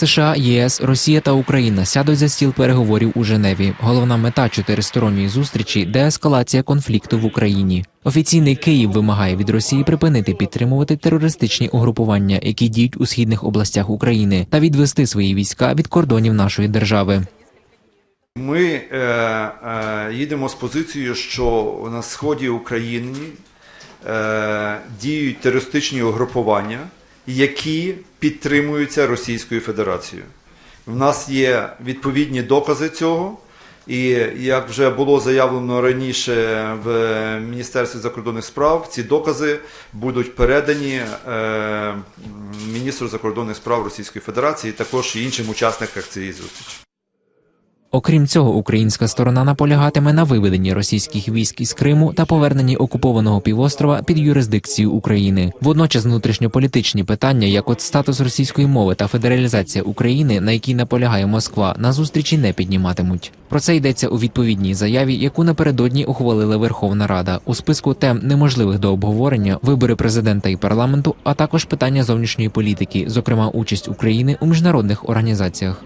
США, ЄС, Росія та Україна сядуть за стіл переговорів у Женеві. Головна мета чотиристоронньої зустрічі деескалація конфлікту в Україні. Офіційний Київ вимагає від Росії припинити підтримувати терористичні угрупування, які діють у східних областях України, та відвести свої війська від кордонів нашої держави. Ми е, е, їдемо з позицією, що на сході України е, діють терористичні угрупування, які підтримуються Російською Федерацією. В нас є відповідні докази цього. І як вже було заявлено раніше в Міністерстві закордонних справ, ці докази будуть передані е, міністру закордонних справ Російської Федерації, також іншим учасникам цієї зустрічі. Окрім цього, українська сторона наполягатиме на виведенні російських військ із Криму та поверненні окупованого півострова під юрисдикцію України. Водночас внутрішньополітичні питання, як от статус російської мови та федералізація України, на якій наполягає Москва, на зустрічі не підніматимуть. Про це йдеться у відповідній заяві, яку напередодні ухвалила Верховна Рада. У списку тем неможливих до обговорення вибори президента і парламенту, а також питання зовнішньої політики, зокрема участь України у міжнародних організаціях.